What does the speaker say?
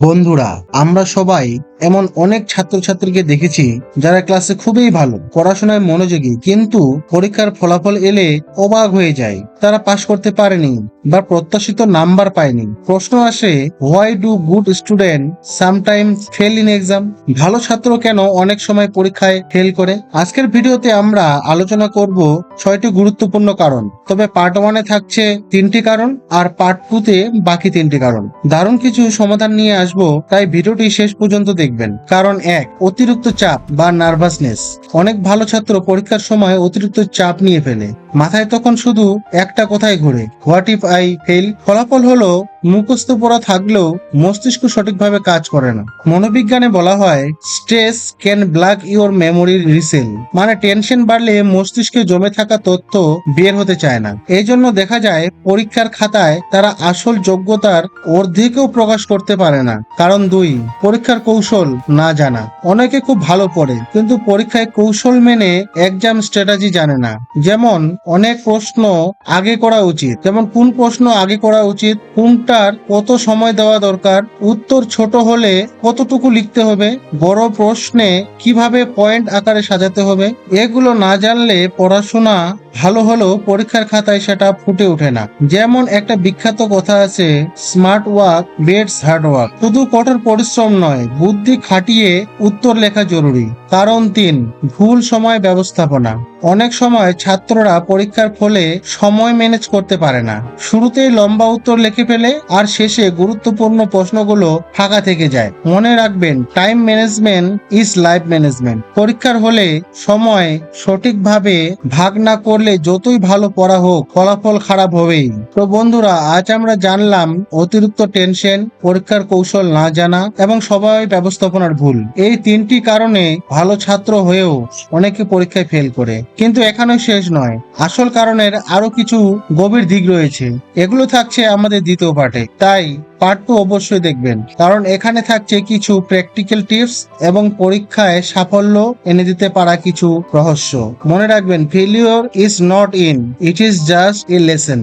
বন্ধুরা আমরা সবাই এমন অনেক ছাত্রছাত্রীকে দেখেছি যারা ক্লাসে খুবই ভালো, পড়াশোনায় মনোযোগী, কিন্তু পরীক্ষার ফলাফল এলে অবাক হয়ে যায়। তারা পাশ করতে পারেনি বা প্রত্যাশিত নাম্বার পায়নি। প্রশ্ন আসে why do good student sometime fail in exam ভালো ছাত্র কেন অনেক সময় পরীক্ষায় ফেল করে? আজকের ভিডিওতে আমরা আলোচনা করব ছয়টি গুরুত্বপূর্ণ কারণ। তবে পার্ট ওয়ানে থাকছে তিনটি কারণ আর পার্ট টু তে বাকি তিনটি কারণ। দারুণ কিছু সমাধান নিয়ে আসব, তাই ভিডিওটি শেষ পর্যন্ত দেখবেন। কারণ এক, অতিরিক্ত চাপ বা নার্ভাসনেস অনেক ভালো ছাত্র পরীক্ষার সময় অতিরিক্ত চাপ নিয়ে ফেলে। মাথায় তখন শুধু একটা কথাই ঘুরে হোয়াট ইফ আই ফেল ফলাফল হলো মুখস্থ পড়া থাকলেও মস্তিষ্ক সঠিকভাবে কাজ করে না। মনোবিজ্ঞানে বলা হয় stress can block your memory recall মানে টেনশন বাড়লে মস্তিষ্কে জমে থাকা তথ্য বের হতে চায় না। এই জন্য দেখা যায়, পরীক্ষার খাতায় তারা আসল যোগ্যতার অর্ধেকও প্রকাশ করতে পারে না। কারণ দুই, পরীক্ষার কৌশল না জানা। অনেকে খুব ভালো পড়ে, কিন্তু পরীক্ষায় কৌশল মেনে এক্সাম স্ট্র্যাটাজি জানে না। যেমন, অনেক প্রশ্ন আগে করা উচিত। যেমন, কোন প্রশ্ন আগে করা উচিত কোনটার কত সময় দেওয়া দরকার? উত্তর ছোট হলে কতটুকু লিখতে হবে? বড় প্রশ্নে কীভাবে পয়েন্ট আকারে সাজাতে হবে? এগুলো না জানলে পড়াশোনা ভালো হলেও পরীক্ষার খাতায় সেটা ফুটে ওঠে না। যেমন একটা বিখ্যাত কথা আছে smart work beats hard work শুধু কঠোর পরিশ্রম নয়, বুদ্ধি খাটিয়ে উত্তর লেখা জরুরি। কারণ তিন, ভুল সময় ব্যবস্থাপনা। অনেক সময় ছাত্ররা পরীক্ষার ফলে সময় ম্যানেজ করতে পারে না। শুরুতেই লম্বা উত্তর লিখে ফেলে আর শেষে গুরুত্বপূর্ণ প্রশ্নগুলো ফাঁকা থেকে যায়। মনে রাখবেন time management is life management পরীক্ষার হলে সময় সঠিকভাবে ভাগ না করলে যতই ভালো পড়া হোক, ফলাফল খারাপ হবেই। তো বন্ধুরা, আজ আমরা জানলাম অতিরিক্ত টেনশন পরীক্ষার কৌশল না জানা এবং সবাই ব্যবস্থাপনার ভুল। এই তিনটি কারণে ভালো ছাত্র হয়েও অনেকে পরীক্ষায় ফেল করে। কিন্তু এখানে শেষ নয়। আসল কারণের আরও কিছু গভীর দিক রয়েছে। এগুলো থাকছে আমাদের দ্বিতীয় পাঠে। তাই পার্ট টু অবশ্যই দেখবেন, কারণ এখানে থাকছে কিছু প্র্যাকটিক্যাল টিপস এবং পরীক্ষায় সাফল্য এনে দিতে পারা কিছু রহস্য। মনে রাখবেন failure is not in it is just a lesson